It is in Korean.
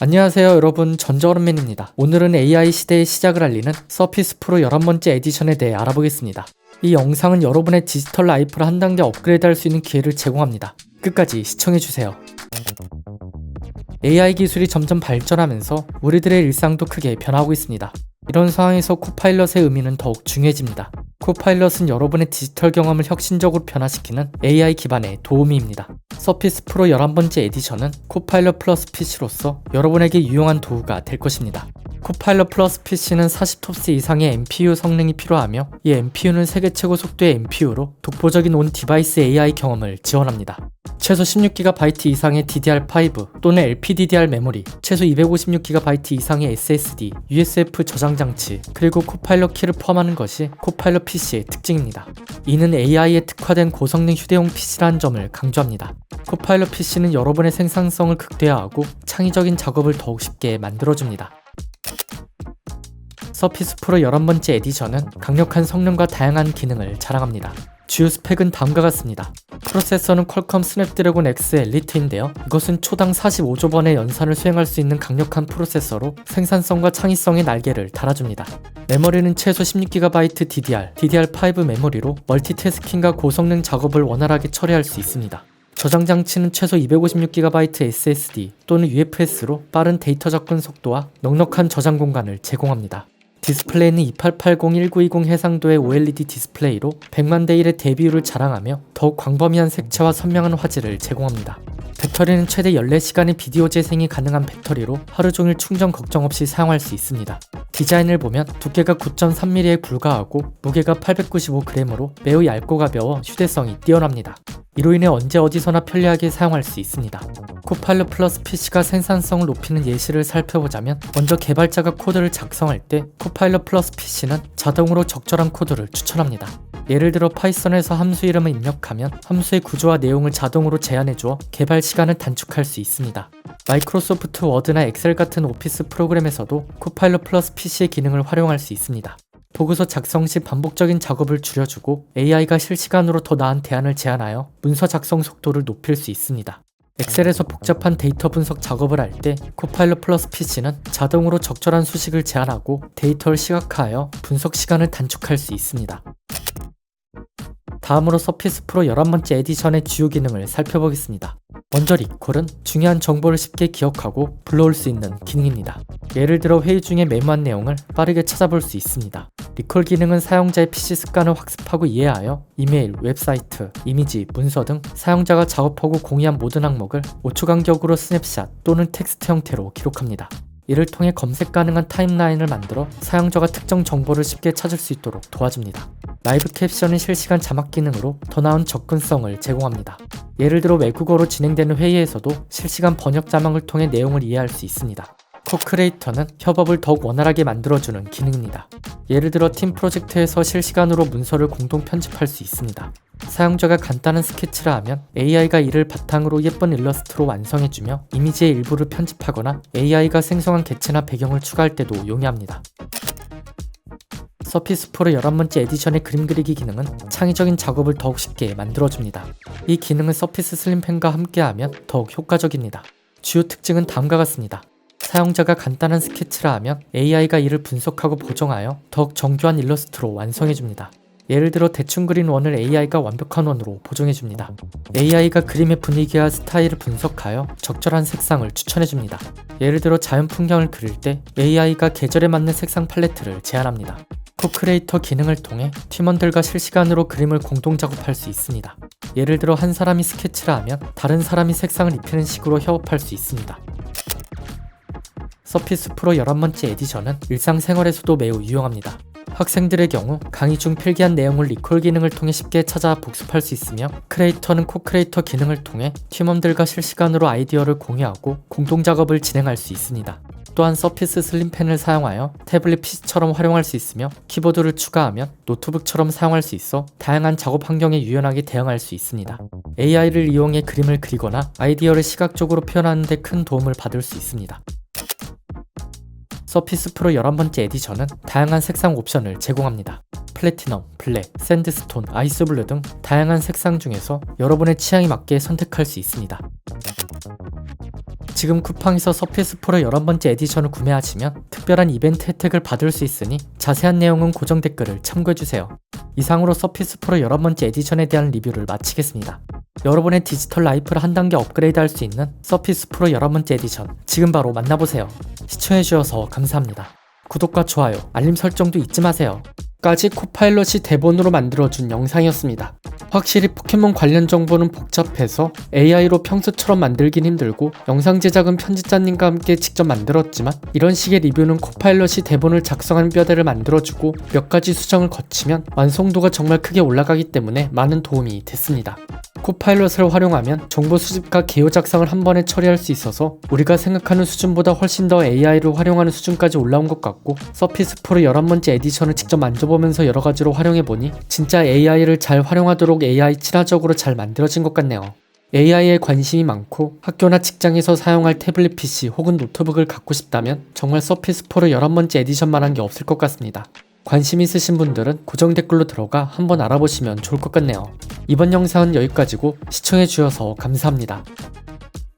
안녕하세요 여러분 전저런맨입니다. 오늘은 AI 시대의 시작을 알리는 서피스 프로 11번째 에디션에 대해 알아보겠습니다. 이 영상은 여러분의 디지털 라이프를 한 단계 업그레이드 할 수 있는 기회를 제공합니다. 끝까지 시청해주세요. AI 기술이 점점 발전하면서 우리들의 일상도 크게 변하고 있습니다. 이런 상황에서 코파일럿의 의미는 더욱 중요해집니다. 코파일럿은 여러분의 디지털 경험을 혁신적으로 변화시키는 AI 기반의 도우미입니다. 서피스 프로 11번째 에디션은 코파일럿 플러스 PC로서 여러분에게 유용한 도구가 될 것입니다. 코파일럿 플러스 PC는 40톱스 이상의 NPU 성능이 필요하며 이 NPU는 세계 최고 속도의 NPU로 독보적인 온 디바이스 AI 경험을 지원합니다. 최소 16GB 이상의 DDR5 또는 LPDDR 메모리, 최소 256GB 이상의 SSD, USF 저장 장치, 그리고 코파일럿 키를 포함하는 것이 코파일럿 PC의 특징입니다. 이는 AI에 특화된 고성능 휴대용 PC라는 점을 강조합니다. 코파일럿 PC는 여러분의 생산성을 극대화하고 창의적인 작업을 더욱 쉽게 만들어줍니다. 서피스 프로 11번째 에디션은 강력한 성능과 다양한 기능을 자랑합니다. 주요 스펙은 다음과 같습니다. 프로세서는 퀄컴 스냅드래곤 X 엘리트인데요. 이것은 초당 45조 번의 연산을 수행할 수 있는 강력한 프로세서로 생산성과 창의성의 날개를 달아줍니다. 메모리는 최소 16GB DDR, DDR5 메모리로 멀티태스킹과 고성능 작업을 원활하게 처리할 수 있습니다. 저장 장치는 최소 256GB SSD 또는 UFS로 빠른 데이터 접근 속도와 넉넉한 저장 공간을 제공합니다. 디스플레이는 2880-1920 해상도의 OLED 디스플레이로 100만 대 1의 대비율을 자랑하며 더욱 광범위한 색채와 선명한 화질을 제공합니다. 배터리는 최대 14시간의 비디오 재생이 가능한 배터리로 하루 종일 충전 걱정 없이 사용할 수 있습니다. 디자인을 보면 두께가 9.3mm에 불과하고 무게가 895g으로 매우 얇고 가벼워 휴대성이 뛰어납니다. 이로 인해 언제 어디서나 편리하게 사용할 수 있습니다. 코파일럿 플러스 PC가 생산성을 높이는 예시를 살펴보자면 먼저 개발자가 코드를 작성할 때 코파일럿 플러스 PC는 자동으로 적절한 코드를 추천합니다. 예를 들어 파이썬에서 함수 이름을 입력하면 함수의 구조와 내용을 자동으로 제안해주어 개발 시간을 단축할 수 있습니다. 마이크로소프트 워드나 엑셀 같은 오피스 프로그램에서도 코파일럿 플러스 PC의 기능을 활용할 수 있습니다. 보고서 작성 시 반복적인 작업을 줄여주고 AI가 실시간으로 더 나은 대안을 제안하여 문서 작성 속도를 높일 수 있습니다. 엑셀에서 복잡한 데이터 분석 작업을 할 때 코파일럿 플러스 PC는 자동으로 적절한 수식을 제안하고 데이터를 시각화하여 분석 시간을 단축할 수 있습니다. 다음으로 서피스 프로 11번째 에디션의 주요 기능을 살펴보겠습니다. 먼저 리콜은 중요한 정보를 쉽게 기억하고 불러올 수 있는 기능입니다. 예를 들어 회의 중에 메모한 내용을 빠르게 찾아볼 수 있습니다. 리콜 기능은 사용자의 PC 습관을 학습하고 이해하여 이메일, 웹사이트, 이미지, 문서 등 사용자가 작업하고 공유한 모든 항목을 5초 간격으로 스냅샷 또는 텍스트 형태로 기록합니다. 이를 통해 검색 가능한 타임라인을 만들어 사용자가 특정 정보를 쉽게 찾을 수 있도록 도와줍니다. 라이브 캡션은 실시간 자막 기능으로 더 나은 접근성을 제공합니다. 예를 들어 외국어로 진행되는 회의에서도 실시간 번역 자막을 통해 내용을 이해할 수 있습니다. 코크레이터는 협업을 더욱 원활하게 만들어주는 기능입니다. 예를 들어 팀 프로젝트에서 실시간으로 문서를 공동 편집할 수 있습니다. 사용자가 간단한 스케치를 하면 AI가 이를 바탕으로 예쁜 일러스트로 완성해주며 이미지의 일부를 편집하거나 AI가 생성한 개체나 배경을 추가할 때도 용이합니다. 서피스 프로 11번째 에디션의 그림 그리기 기능은 창의적인 작업을 더욱 쉽게 만들어줍니다. 이 기능은 서피스 슬림펜과 함께하면 더욱 효과적입니다. 주요 특징은 다음과 같습니다. 사용자가 간단한 스케치를 하면 AI가 이를 분석하고 보정하여 더욱 정교한 일러스트로 완성해줍니다. 예를 들어 대충 그린 원을 AI가 완벽한 원으로 보정해줍니다. AI가 그림의 분위기와 스타일을 분석하여 적절한 색상을 추천해줍니다. 예를 들어 자연 풍경을 그릴 때 AI가 계절에 맞는 색상 팔레트를 제안합니다. 코크레이터 기능을 통해 팀원들과 실시간으로 그림을 공동 작업할 수 있습니다. 예를 들어 한 사람이 스케치를 하면 다른 사람이 색상을 입히는 식으로 협업할 수 있습니다. 서피스 프로 11번째 에디션은 일상생활에서도 매우 유용합니다. 학생들의 경우 강의 중 필기한 내용을 리콜 기능을 통해 쉽게 찾아 복습할 수 있으며 크레이터는 코크레이터 기능을 통해 팀원들과 실시간으로 아이디어를 공유하고 공동 작업을 진행할 수 있습니다. 또한 서피스 슬림펜을 사용하여 태블릿 PC처럼 활용할 수 있으며 키보드를 추가하면 노트북처럼 사용할 수 있어 다양한 작업 환경에 유연하게 대응할 수 있습니다. AI를 이용해 그림을 그리거나 아이디어를 시각적으로 표현하는 데 큰 도움을 받을 수 있습니다. 서피스 프로 11번째 에디션은 다양한 색상 옵션을 제공합니다. 플래티넘, 블랙, 샌드스톤, 아이스블루 등 다양한 색상 중에서 여러분의 취향에 맞게 선택할 수 있습니다. 지금 쿠팡에서 서피스 프로 11번째 에디션을 구매하시면 특별한 이벤트 혜택을 받을 수 있으니 자세한 내용은 고정 댓글을 참고해주세요. 이상으로 서피스 프로 11번째 에디션에 대한 리뷰를 마치겠습니다. 여러분의 디지털 라이프를 한 단계 업그레이드 할 수 있는 서피스 프로 11번째 에디션 지금 바로 만나보세요. 시청해주셔서 감사합니다. 구독과 좋아요, 알림 설정도 잊지 마세요. 까지 코파일럿이 대본으로 만들어준 영상이었습니다. 확실히 포켓몬 관련 정보는 복잡해서 AI로 평소처럼 만들긴 힘들고 영상 제작은 편집자님과 함께 직접 만들었지만 이런 식의 리뷰는 코파일럿이 대본을 작성하는 뼈대를 만들어주고 몇 가지 수정을 거치면 완성도가 정말 크게 올라가기 때문에 많은 도움이 됐습니다. 코파일럿을 활용하면 정보 수집과 개요 작성을 한 번에 처리할 수 있어서 우리가 생각하는 수준보다 훨씬 더 AI를 활용하는 수준까지 올라온 것 같고 서피스 프로 11번째 에디션을 직접 만져보면서 여러 가지로 활용해보니 진짜 AI를 잘 활용하도록 AI 친화적으로 잘 만들어진 것 같네요. AI에 관심이 많고 학교나 직장에서 사용할 태블릿 PC 혹은 노트북을 갖고 싶다면 정말 서피스 프로 11번째 에디션만 한 게 없을 것 같습니다. 관심 있으신 분들은 고정 댓글로 들어가 한번 알아보시면 좋을 것 같네요. 이번 영상은 여기까지고 시청해주셔서 감사합니다.